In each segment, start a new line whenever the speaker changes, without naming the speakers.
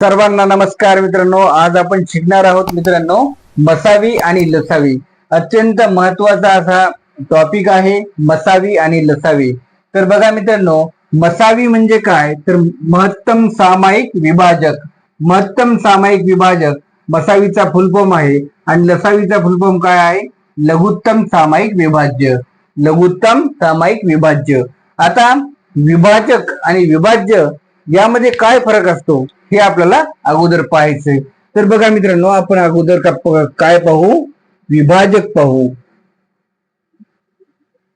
सर्वांना नमस्कार मित्रांनो. आज आपण शिकणार आहोत मित्रांनो मसावी आणि लसावी. अत्यंत महत्त्वाचा असा टॉपिक आहे मसावी आणि लसावी. तर बघा मित्रांनो मसावी म्हणजे काय? तर महत्तम सामायिक विभाजक. महत्तम सामायिक विभाजक मसावीचा फुलफॉर्म आहे. आणि लसावीचा फुलफॉर्म काय आहे? लघुत्तम सामायिक विभाज्य. लघुत्तम सामायिक विभाज्य. आता विभाजक आणि विभाज्य यामध्ये काय फरक असतो हे आपल्याला अगोदर पाहायचंय. तर बघा मित्रांनो आपण अगोदर काय पाहू? विभाजक पाहू.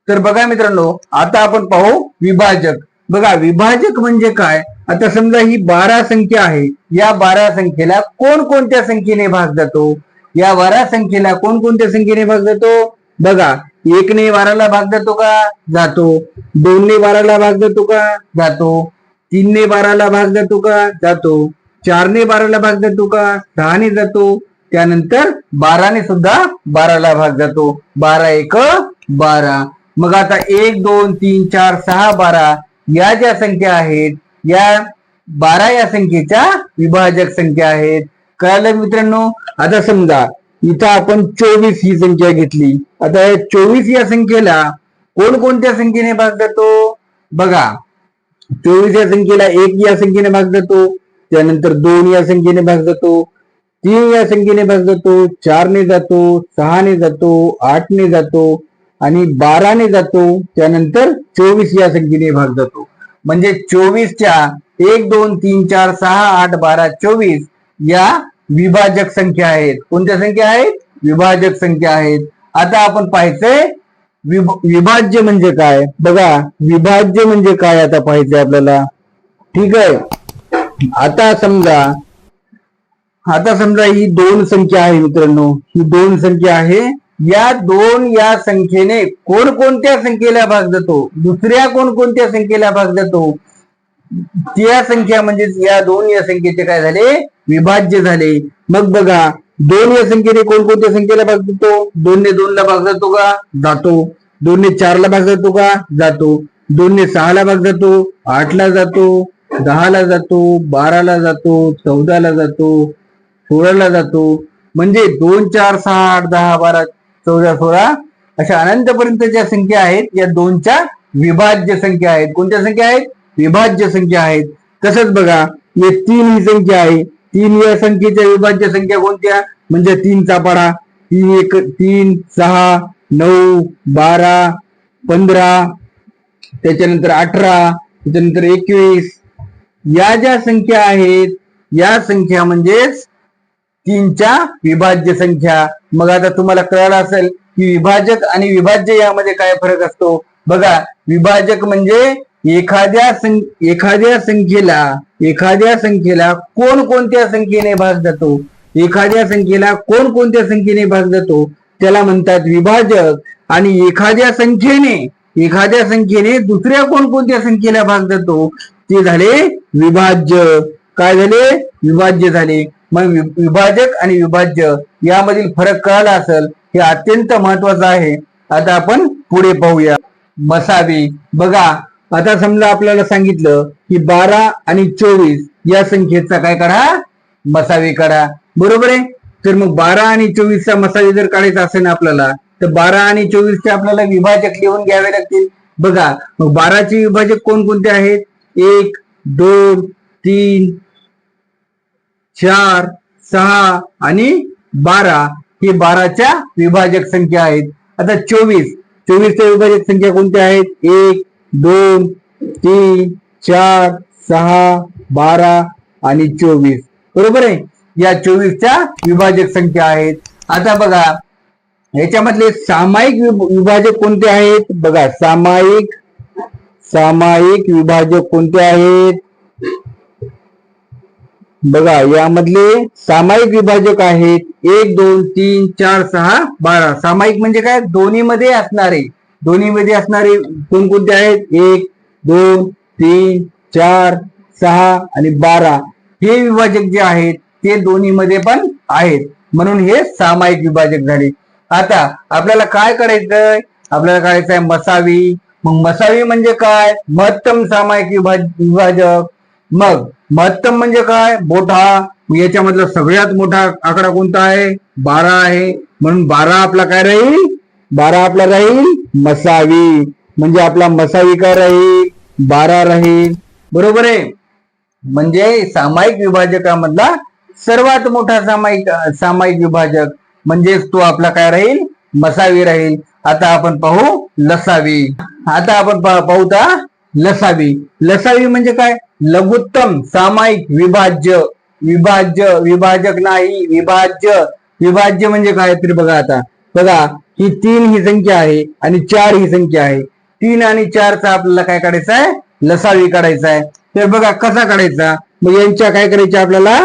तर बघा मित्रांनो आता आपण पाहू विभाजक. बघा विभाजक म्हणजे काय? आता समजा ही बारा संख्या आहे. या बारा संख्येला कोणकोणत्या संख्येने भाग जातो? या बारा संख्येला कोणकोणत्या संख्येने भाग जातो? बघा एकने बाराला भाग जातो का? जातो. दोनने बाराला भाग जातो का? जातो. तीनने बाराला भाग जातो का? जातो. चारने बाराला भाग जातो का? दहाने जातो. त्यानंतर बाराने सुद्धा बाराला भाग जातो. बारा एक बारा. मग आता एक दोन तीन चार सहा बारा या ज्या संख्या आहेत या बारा या संख्येच्या विभाजक संख्या आहेत. कळालं मित्रांनो? आता समजा इथं आपण चोवीस ही संख्या घेतली. आता चोवीस या संख्येला कोणकोणत्या संख्येने भाग जातो? बघा चोवीस या संख्येला एक या संख्येने भाग जातो त्यानंतर दोन या संख्येने भाग जातो तीन या संख्येने भाग जातो चारने जातो सहाने जातो आठने जातो आणि बाराने जातो त्यानंतर चोवीस या संख्येने भाग जातो म्हणजे चोवीसच्या एक दोन तीन चार सहा आठ बारा चोवीस या विभाजक संख्या आहेत. कोणत्या संख्या आहेत? विभाजक संख्या आहेत. आता आपण पाहायचंय विभ- विभाज्य म्हणजे काय? बघा विभाज्य म्हणजे काय आता पाहिजे आपल्याला? ठीक आहे? आता समजा आता समजा ही दोन संख्या आहे मित्रांनो. ही दोन संख्या आहे. या दोन या संख्येने कोणकोणत्या संख्येला भाग जातो दुसऱ्या कोणकोणत्या संख्येला भाग जातो त्या संख्या म्हणजे या दोन या संख्येचे काय झाले? विभाज्य झाले. मग बघा दोन या संख्येने कोणकोणत्या संख्येला भाग जातो दोनने दोनला भाग जातो का? जातो. दोनने चारला भाग जातो का? जातो. दोनने सहाला भाग जातो आठला जातो दहाला जातो बाराला जातो चौदाला जातो सोळाला जातो. म्हणजे दोन चार सहा आठ दहा बारा चौदा सोळा अशा अनंतपर्यंत ज्या संख्या आहेत. या दोनच्या विभाज्य संख्या आहेत. कोणत्या संख्या आहेत? विभाज्य संख्या आहेत. तसंच बघा हे तीन ही संख्या आहे. तीन या संख्येच्या विभाज्य संख्या कोणत्या? म्हणजे तीनचा पाडा. एक तीन सहा नऊ बारा पंधरा त्याच्यानंतर अठरा त्याच्यानंतर एकवीस. या ज्या संख्या आहेत या संख्या म्हणजेच तीनच्या विभाज्य संख्या. मग आता तुम्हाला कळालं असेल की विभाजक आणि विभाज्य यामध्ये काय फरक असतो? बघा विभाजक म्हणजे एखाद्या सं- एखाद्या संख्येला एखाद्या संख्येला कोणकोणत्या संख्येने भाग जातो? एखाद्या संख्येला कोणकोणत्या संख्येने भाग जातो त्याला म्हणतात विभाजक. आणि एखाद्या संख्येने एखाद्या संख्येने दुसऱ्या कोणकोणत्या संख्येला भाग जातो ते झाले विभाज्य. काय झाले? विभाज्य झाले. मग विभाजक आणि विभाज्य यामधील फरक कळाला असेल हे अत्यंत महत्वाचं आहे. आता आपण पुढे पाहूया. मसावी. बघा आता समजा आपल्याला सांगितलं की बारा आणि चोवीस या संख्येचा काय करा मसावी करा बरोबर आहे? तर मग बारा आणि चोवीसचा मसावी जर काढायचा असेल ना आपल्याला तर बारा आणि चोवीसचे आपल्याला विभाजक लिहून घ्यावे लागतील. बघा मग बाराचे विभाजक कोणकोणते आहेत? एक दोन तीन चार सहा आणि बारा ही बाराच्या विभाजक संख्या आहेत. आता चोवीस चोवीसच्या विभाजक संख्या कोणत्या आहेत? एक दोन तीन चार सहा बारा आणि चोवीस. बरोबर आहे? या चोवीसच्या विभाजक संख्या आहेत. आता बघा याच्यामधले सामायिक विभाजक कोणते आहेत? बघा सामायिक सामायिक विभाजक कोणते आहेत? बघा यामधले सामायिक विभाजक आहेत. एक दोन तीन चार सहा बारा. सामायिक म्हणजे काय? दोन्हीमध्ये असणारे. दोन्हीमध्ये असणारे कोणकोणते आहेत? एक दोन तीन चार सहा आणि बारा. हे विभाजक जे आहेत ते दोन्ही मध्ये पण आहेत. म्हणून हे सामायिक विभाजक झाले. आता आपल्याला काय करायचंय? आपल्याला करायचंय मसावी. मग मसावी म्हणजे काय? महत्तम सामायिक विभाज विभाजक. मग महत्तम म्हणजे काय? मोठा. याच्यामधला सगळ्यात मोठा आकडा कोणता आहे? बारा आहे. म्हणून बारा आपला काय राहील? बारा आपला राहील मसावी. म्हणजे आपला मसावी काय राहील? बारा राहील. बरोबर आहे? म्हणजे सामायिक विभाजकामधला सर्वात मोठा सामायिक सामायिक विभाजक म्हणजेच तो आपला काय राहील? मसावी राहील. आता आपण पाहू लसावी. आता आपण पाहू ता लसावी. लसावी म्हणजे काय? लघुत्तम सामायिक विभाज्य. विभाज्य विभाजक नाही विभाज्य. विभाज्य म्हणजे काय तरी बघा आता. बघा ही तीन ही संख्या आहे आणि चार ही संख्या आहे. तीन आणि चारचा आपल्याला काय काढायचा आहे? लसावी काढायचा आहे. तर बघा कसा काढायचा? मग यांच्या काय करायचे आपल्याला?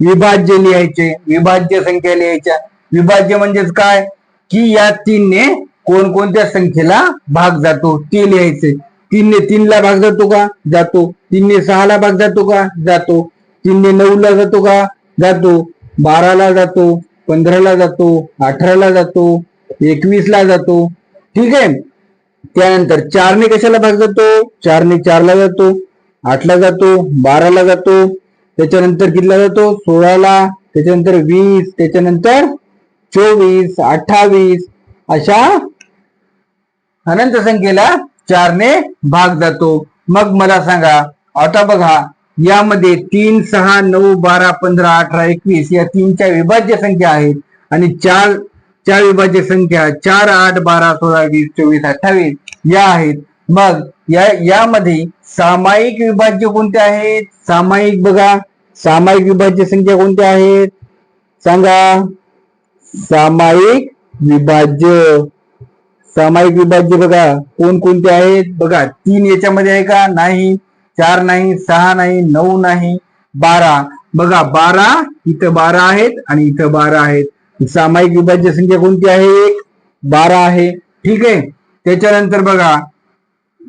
विभाज्य लिहायचे विभाज्य संख्या लिहायच्या. विभाज्य म्हणजेच काय? की या तीनने कोणकोणत्या संख्येला भाग जातो? ते लिहायचे. तीनने तीनला भाग जातो का? जातो. तीनने सहाला भाग जातो का? जातो. तीनने नऊला जातो का? जातो. बाराला जातो. पंधराला जातो. अठराला जातो. एकवीसला जातो. ठीक आहे? त्यानंतर चारने कशाला भाग जातो? चारने चारला जातो. आठला जातो. बाराला जातो. त्याच्यानंतर कितीला जातो? सोळाला. त्याच्यानंतर वीस. त्याच्यानंतर चोवीस अठ्ठावीस. अशा अनंत संख्येला चारने भाग जातो. मग मला सांगा आता बघा यामध्ये तीन सहा नऊ बारा पंधरा अठरा एकवीस या तीनच्या विभाज्य संख्या आहेत. आणि चार चार विभाज्य संख्या चार आठ बारा सोळा वीस चोवीस अठ्ठावीस या आहेत. मग या यामध्ये सामायिक विभाज्य कोणते आहेत? सामायिक बघा. सामायिक विभाज्य संख्या कोणत्या आहेत? सांगा. सामायिक विभाज्य. सामायिक विभाज्य बघा. कोण कोणते आहेत? बघा तीन याच्यामध्ये आहे का? नाही. चार नाही सहा नाही नऊ नाही बारा. बघा बारा इथं बारा आहेत आणि इथं बारा आहेत. सामायिक विभाज्य संख्या कोणती आहे? एक बारा आहे. ठीक आहे? त्याच्यानंतर बघा.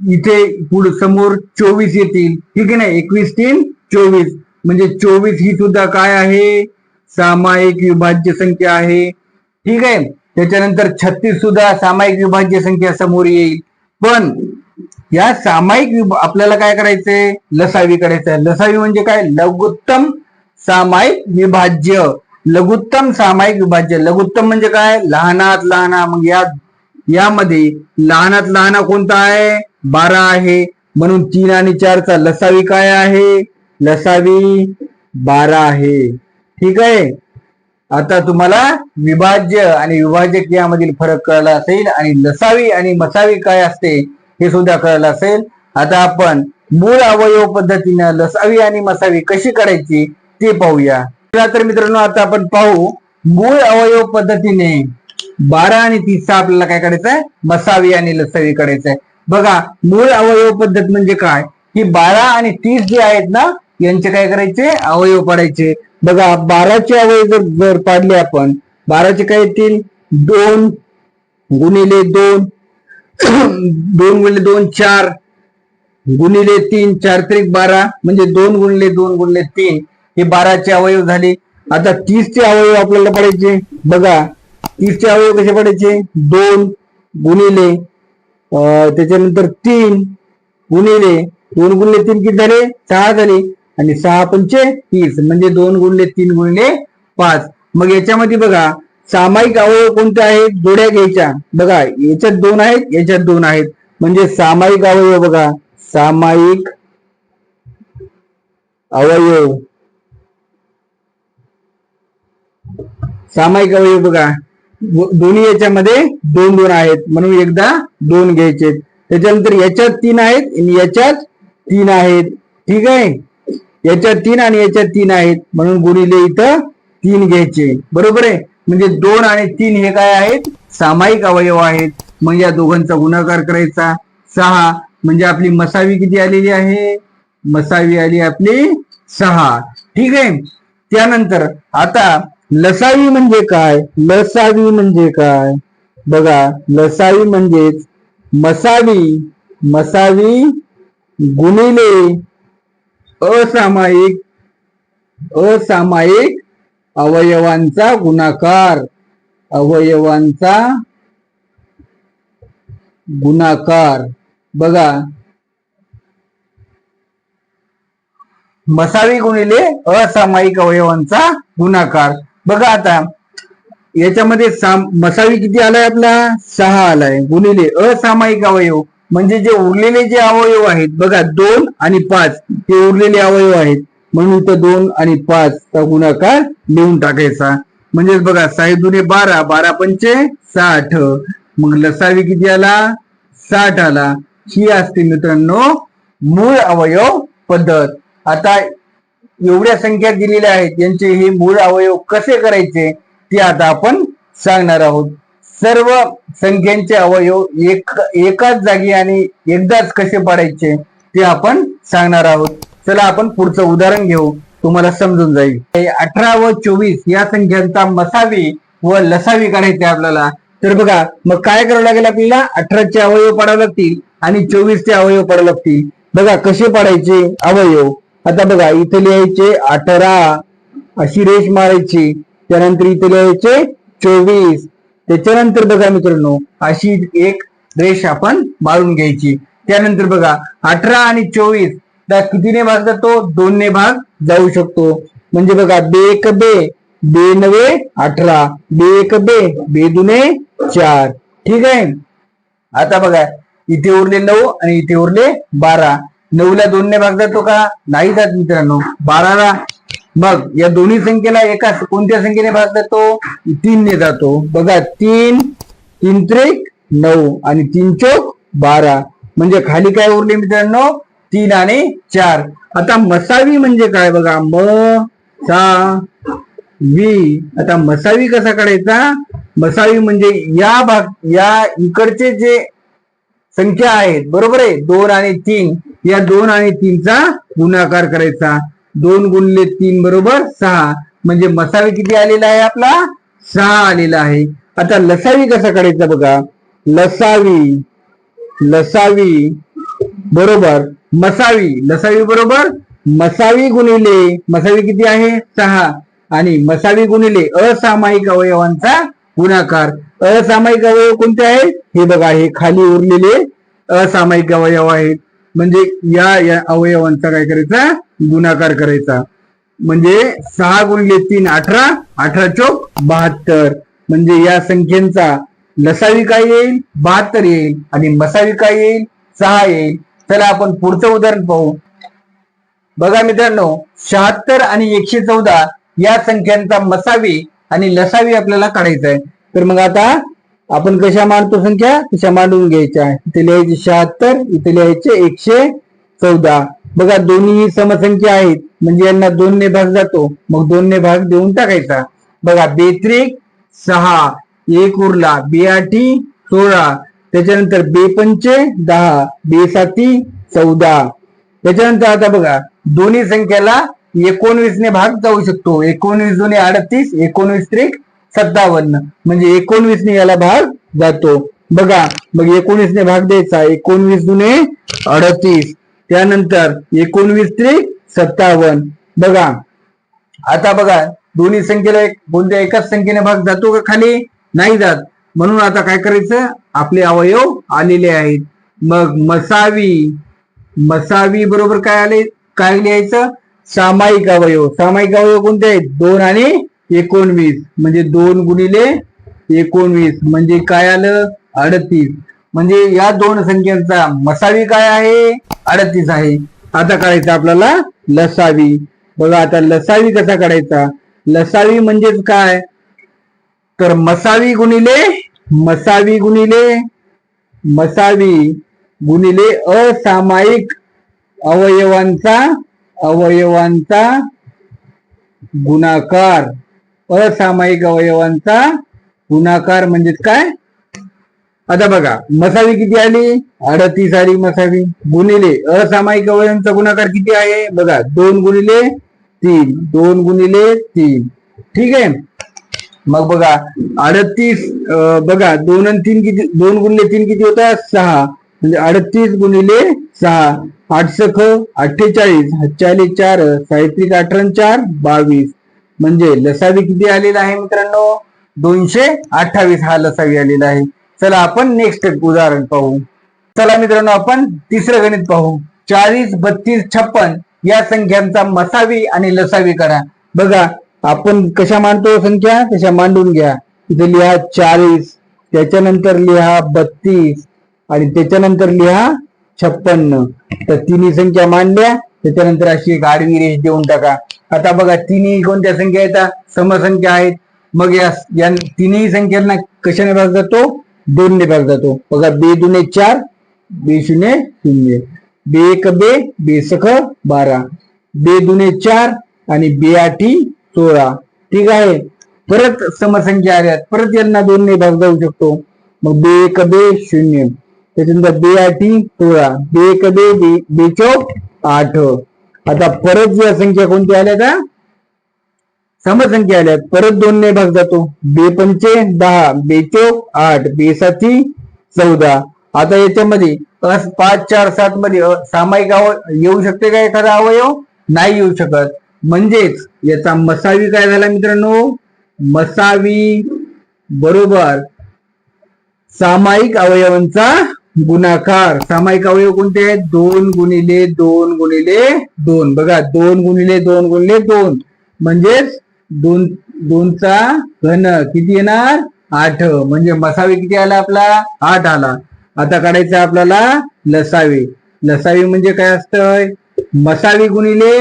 इथे पुढे समोर चोवीस येतील. ठीक आहे ना? एकवीस तीन चोवीस. म्हणजे चोवीस ही सुद्धा काय आहे? सामायिक विभाज्य संख्या आहे. ठीक आहे? त्याच्यानंतर छत्तीस सुद्धा सामायिक विभाज्य संख्या समोर येईल. पण या सामायिक विभ- आपल्याला काय करायचंय? लसावी करायचंय. लसावी म्हणजे काय? लघुत्तम सामायिक विभाज्य. लघुत्तम सामायिक विभाज्य. लघुत्तम म्हणजे काय? लहानात लहाना. मग या यामध्ये लहानात लहाना कोणता आहे? बारा आहे. म्हणून तीन आणि चारचा लसावी काय आहे? लसावी बारा आहे. ठीक आहे? आता तुम्हाला विभाज्य आणि विभाजक यामधील फरक कळला असेल आणि लसावी आणि मसावी काय असते हे सुद्धा कळलं असेल. आता आपण मूळ अवयव पद्धतीनं लसावी आणि मसावी कशी करायची ते पाहूया. तर मित्रांनो आता आपण पाहू मूळ अवयव पद्धतीने बारा आणि तीसचा आपल्याला काय करायचं आहे मसावी आणि लसावी करायचं आहे बघा मूळ अवयव पद्धत म्हणजे काय? की बारा आणि तीस जे आहेत ना यांचे काय करायचे? अवयव पाडायचे. बघा बाराचे अवयव जर जर पाडले आपण बाराचे काय येतील? दोन गुणिले दोन दोन गुणिले दोन चार. गुणिले तीन चार त्रिक बारा म्हणजे दोन गुणिले दोन गुणिले तीन हे बाराचे अवयव झाले. आता तीसचे अवयव आपल्याला पडायचे. बघा तीसचे अवयव कसे पडायचे? दोन गुणिले त्याच्यानंतर तीन गुणिले दोन गुणले तीन किती झाले? सहा झाले. आणि सहा पंचे तीस म्हणजे दोन गुणले तीन गुणले पाच. मग याच्यामध्ये बघा सामायिक अवयव कोणते आहेत? जोड्या घ्यायच्या. बघा याच्यात दोन आहेत याच्यात दोन आहेत. म्हणजे सामायिक अवयव बघा. सामायिक अवयव सामायिक अवयव बघा. दोन्ही याच्यामध्ये दोन दोन आहेत. म्हणून एकदा दोन घ्यायचे त्याच्यानंतर याच्यात तीन आहेत आणि याच्यात तीन आहेत. ठीक आहे? याच्यात तीन आणि याच्यात तीन आहेत. म्हणून गुणिले इथं तीन घ्यायचे. बरोबर आहे? म्हणजे दोन आणि तीन हे काय आहेत? सामायिक अवयव आहेत. मग या दोघांचा गुणाकार करायचा. सहा. म्हणजे आपली मसावी किती आलेली आहे? मसावी आली आपली सहा. ठीक आहे? त्यानंतर आता लसावी म्हणजे काय? लसावी म्हणजे काय? बघा लसावी म्हणजेच मसावी. मसावी गुणिले असामायिक असामायिक अवयवांचा गुणाकार. अवयवांचा गुणाकार. बघा. मसावी गुणिले असामायिक अवयवांचा गुणाकार. बघा आता याच्यामध्ये साम- मसावी किती आलाय आपला? सहा आलाय. गुणिले असामायिक अवयव म्हणजे जे उरलेले जे अवयव आहेत बघा दोन आणि पाच हे उरलेले अवयव आहेत. म्हणून इथं दोन आणि पाच चा गुणाकार लिहून टाकायचा. म्हणजेच बघा साई दुने बारा बारा पंचे साठ. मग लसावी किती आला? साठ आला. ही असते मित्रांनो मूळ अवयव पद्धत. आता एवढ्या संख्या दिलेल्या आहेत यांचे हे मूळ अवयव कसे करायचे ते आता आपण सांगणार आहोत. सर्व संख्यांचे अवयव एक एकाच जागी आणि एकदाच कसे पाडायचे ते आपण सांगणार आहोत. चला आपण पुढचं उदाहरण घेऊ तुम्हाला समजून जाईल. अठरा व चोवीस या संख्यांचा मसावी व लसावी काढायचे आपल्याला. तर बघा मग काय करावं लागेल आपल्याला? अठराचे अवयव पाडावे लागतील आणि चोवीसचे अवयव पाडावे लागतील. बघा कसे पाडायचे? अवयव. आता बघा इथे लिहायचे अठरा अशी रेष मारायची त्यानंतर इथे लिहायचे चोवीस. त्याच्यानंतर बघा मित्रांनो अशी एक रेष आपण मारून घ्यायची. त्यानंतर बघा अठरा आणि चोवीस त्या कितीने भाग जातो दोनने भाग जाऊ शकतो. म्हणजे बघा बे एक बे बे नवे अठरा. बे एक बे बे दुने चार. ठीक आहे? आता बघा इथे उरले नऊ आणि इथे उरले बारा. नऊला दोनने भाग जातो का? नाही जात मित्रांनो. बाराला. मग या दोन्ही संख्येला एका कोणत्या संख्येने भाग जातो? तीनने जातो. बघा तीन तीन त्रिक नऊ आणि तीन चोक बारा. म्हणजे खाली काय उरले मित्रांनो? तीन आणि चार. आता मसावी म्हणजे काय बघा? म सा वी. आता मसावी कसा काढायचा? मसावी म्हणजे या भाग या इकडचे जे संख्या आहेत बरोबर आहे? दोन आणि तीन. या दोन आणि तीनचा गुणाकार करायचा. दोन गुणले तीन बरोबर सहा. म्हणजे मसावी किती आलेला आहे आपला? सहा आलेला आहे. आता लसावी कसा करायचा बघा. लसावी लसावी बरोबर मसावी. लसावी बरोबर मसावी गुणिले. मसावी किती आहे? सहा. आणि मसावी गुणिले असामायिक अवयवांचा गुणाकार. असामायिक अवयव कोणते आहेत? हे बघा हे खाली उरलेले असामायिक अवयव आहेत. म्हणजे या या अवयवांचा काय करायचा? गुणाकार करायचा. म्हणजे सहा गुणले तीन अठरा अठरा चौक बहात्तर. म्हणजे या संख्येचा लसावी काय येईल? बहात्तर येईल. आणि मसावी काय येईल? सहा येईल. चला आपण पुढचं उदाहरण पाहू. बघा मित्रांनो शहात्तर आणि एकशे चौदा या संख्यांचा मसावी आणि लसावी आपल्याला काढायचा आहे. तर मग आता आपण कशा मांडतो संख्या? तशा मांडून घ्यायच्या? इथे लिहायचे शहात्तर इथे लिहायचे एकशे चौदा. बघा दोन्ही समसंख्या आहेत. म्हणजे यांना दोनने भाग जातो. मग दोनने भाग देऊन टाकायचा. बघा बेत्रिक सहा एक उरला. बे सोळा. त्याच्यानंतर बेपंचे दहा. बेसाती चौदा. त्याच्यानंतर आता बघा दोन्ही संख्याला एकोणवीसने भाग जाऊ शकतो. एकोणवीस दोन्ही अडतीस एकोणवीस त्रिक सत्तावन्न. म्हणजे एकोणवीसने याला भाग जातो. बघा मग एकोणीसने भाग द्यायचा. एकोणवीस जुने अडतीस. त्यानंतर एकोणवीस ते सत्तावन्न. बघा. आता बघा दोन्ही संख्येला एक कोणत्या एकाच संख्येने भाग जातो का खाली? नाही जात. म्हणून आता काय करायचं? आपले अवयव आलेले आहेत. मग मसावी. मसावी बरोबर काय आले? काय लिहायचं? सामायिक अवयव. सामायिक अवयव कोणते आहेत? दोन आणि एकोणवीस म्हणजे दोन गुणिले एकोणवीस म्हणजे काय आलं? अडतीस. म्हणजे या दोन संख्यांचा मसावी काय आहे? अडतीस आहे. आता काढायचा आपल्याला लसावी. बघा आता लसावी कसा काढायचा? लसावी म्हणजेच काय? तर मसावी गुणिले मसावी गुणिले मसावी गुणिले असामायिक अवयवांचा अवयवांचा गुणाकार. असामायिक अवयवांचा गुणाकार म्हणजेच काय? आता बघा मसावी किती आली? अडतीस आली मसावी. गुणिले असामायिक अवयवांचा गुणाकार किती आहे? बघा दोन गुणिले तीन. दोन गुणिले तीन. ठीक आहे? मग बघा अडतीस बघा दोन आणि तीन किती दोन गुणिले तीन किती होतात सहा. म्हणजे अडतीस गुणिले सहा. आठ सख अठ्ठेचाळीस. चाळीस चार. साहित्रिक अठरा चार. बावीस. म्हणजे लसावी किती आलेला आहे मित्रांनो? दोनशे अठ्ठावीस हा लसावी आलेला आहे. चला आपण नेक्स्ट उदाहरण पाहू. चला मित्रांनो आपण तिसरं गणित पाहू. चाळीस बत्तीस छप्पन या संख्यांचा मसावी आणि लसावी करा. बघा आपण कशा मांडतो संख्या? तशा मांडून घ्या. इथे लिहा चाळीस त्याच्यानंतर लिहा बत्तीस आणि त्याच्यानंतर लिहा छप्पन्न. तर तिन्ही संख्या मांडल्या. त्याच्यानंतर अशी एक आडवी रेष देऊन टाका. आता बघा तिन्ही कोणत्या संख्या आहेत? समसंख्या आहेत. मग या या तिन्ही संख्यांना कशाने भाग जातो? दोनने भाग जातो. बघा बे दुने चार बे शून्य शून्य. बे एक बे बे सख बारा. बे दुने चार आणि बे आठी सोळा. ठीक आहे? परत समसंख्या आल्या परत यांना दोनने भाग जाऊ शकतो. मग बे एक बे शून्य. त्याच्यानंतर बे आठी सोळा. बे एक बे बे बे चौक आठ. आता परत या संख्या कोणत्या आल्या का समसंख्या आल्या. परत दोन ने भाग जातो. बे पंचे दहा बेचोक आठ बेसाती चौदा. आता याच्यामध्ये अस पाच चार सात मध्ये सामायिक अव येऊ शकते का एखादा अवयव? नाही येऊ शकत. म्हणजेच याचा मसावी काय झाला मित्रांनो? मसावी. बरोबर. सामायिक अवयवांचा गुणाकार. सामायिक अवयव कोणते आहेत? दोन गुणिले दोन गुणिले दोन. बघा दोन गुणिले दोन गुणिले दोन. म्हणजेच दोन दोनचा घन किती येणार? आठ. म्हणजे मसावी किती आला आपला? आठ आला. आता काढायचा आपल्याला लसावी. लसावी म्हणजे काय असतंय? मसावी गुणिले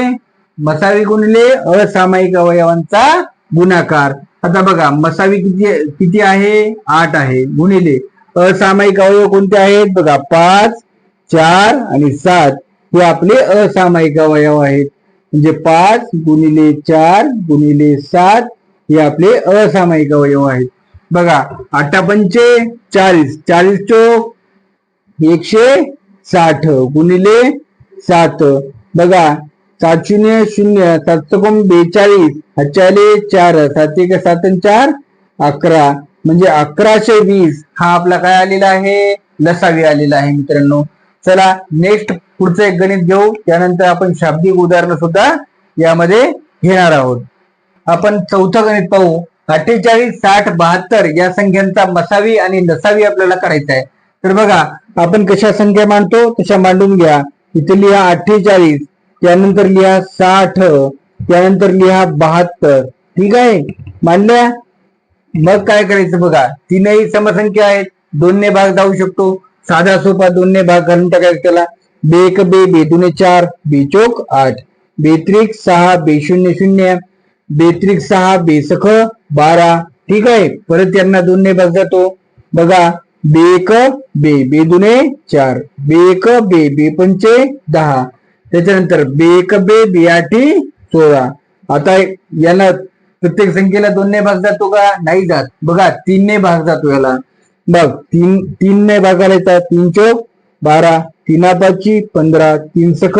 मसावी गुणिले असामायिक अवयवांचा गुणाकार. आता बघा मसावी किती किती आहे? आठ आहे. गुणिले. असामायिक अवयव कोणते आहेत? बघा पाच चार आणि सात हे आपले असामायिक अवयव आहेत. म्हणजे पाच गुणिले चार गुणिले सात हे आपले असामायिक अवयव आहेत. बघा आठा पंचे चाळीस. चाळीस चोक एकशे साठ गुणिले सात. बघा सात शून्य शून्य सात बेचाळीस हातचाले चार सात एक सात चार अकरा. म्हणजे अकराशे वीस हा आपला काय आलेला आहे? लसावी आलेला आहे मित्रांनो. चला नेक्स्ट पुढचं एक गणित घेऊ. त्यानंतर आपण शाब्दिक उदाहरण सुद्धा यामध्ये घेणार आहोत. आपण चौथं गणित पाहू. अठ्ठेचाळीस साठ बहात्तर या संख्यांचा मसावी आणि नसावी आपल्याला करायचा आहे. तर बघा आपण कशा संख्या मांडतो? तशा मांडून घ्या. इथे लिहा अठ्ठेचाळीस त्यानंतर लिहा साठ त्यानंतर लिहा बहात्तर. ठीक आहे? मांडल्या? मग काय करायचं बघा? तीनही समसंख्या आहेत. दोनने भाग जाऊ शकतो. साधा सोपा दोनने भाग घालून टाकायचा त्याला. बे एक बे बे दुने चार बे चोक आठ. बेत्रिक सहा बे शून्य शून्य. बेत्रिक सहा बेसख बारा. ठीक आहे? परत यांना दोनने भाग जातो. बघा. बे एक बे बे दुने चार. बे एक बे बे पंचे दहा. त्याच्यानंतर बे एक बे बे आठी सोळा. आता यांना प्रत्येक संख्येला दोनने भाग जातो का? नाही जात. बघा तीनने भाग जातो याला. बघ तीन तीनने भागाला येतात. तीन चौक बारा. तीना पाचची पंधरा. तीन सख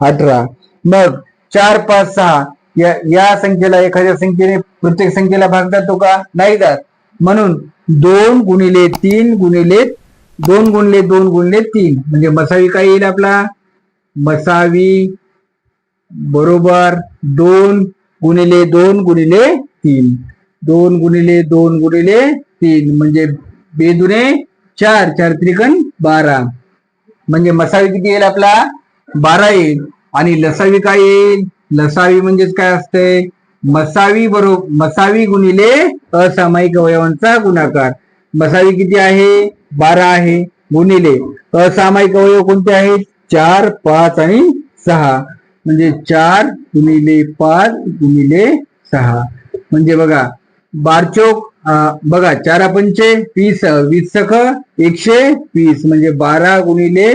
अठरा. मग चार पाच सहा. या या संख्येला एखाद्या संख्येने प्रत्येक संख्येला भाग जातो का? नाही जात. म्हणून दोन गुणिले तीन गुणिले दोन गुणले दोन गुणले तीन. म्हणजे मसावी काय येईल आपला? मसावी बरोबर दोन गुणिले दोन गुणिले तीन. दोन गुणिले दोन गुणिले तीन म्हणजे बेदुने चार चार त्रिकण बारा. म्हणजे मसावी किती येईल आपला? बारा येईल. आणि लसावी काय येईल? लसावी म्हणजेच काय असते? मसावी बरोबर मसावी गुणिले असामायिक अवयवांचा गुणाकार. मसावी किती आहे? बारा आहे. गुणिले असामायिक अवयव कोणते आहेत? चार पाच आणि सहा. म्हणजे चार गुणिले पाच गुणिले सहा. म्हणजे बघा बारचोक बघा चारा पंचे वीस वीस सख एकशे वीस. म्हणजे बारा गुणिले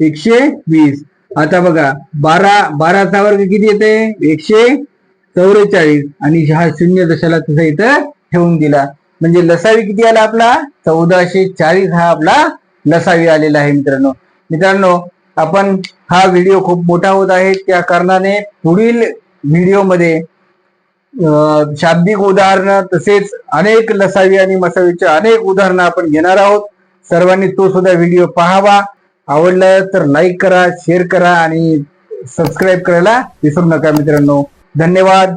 एकशे वीस. आता बघा बारा बाराचा वर्ग किती येते? एकशे चौवेचाळीस. आणि हा शून्य दशाला तसा इथं ठेवून दिला. म्हणजे लसावी किती आला आपला? चौदाशे चाळीस हा आपला लसावी आलेला आहे मित्रांनो. मित्रांनो आपण हा व्हिडिओ खूप मोठा होत आहे. त्या कारणाने पुढील व्हिडिओमध्ये शाब्दिक उदाहरणं तसेच अनेक लसावी आणि मसावीचे अनेक उदाहरणं आपण घेणार आहोत. सर्वांनी तो सुद्धा व्हिडिओ पाहावा. आवडला तर लाईक करा शेअर करा आणि सबस्क्राईब करायला विसरू नका मित्रांनो. धन्यवाद.